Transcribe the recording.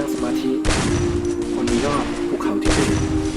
นั่งสมาธิคนนี้ก็ภูเขาที่หนึ่ง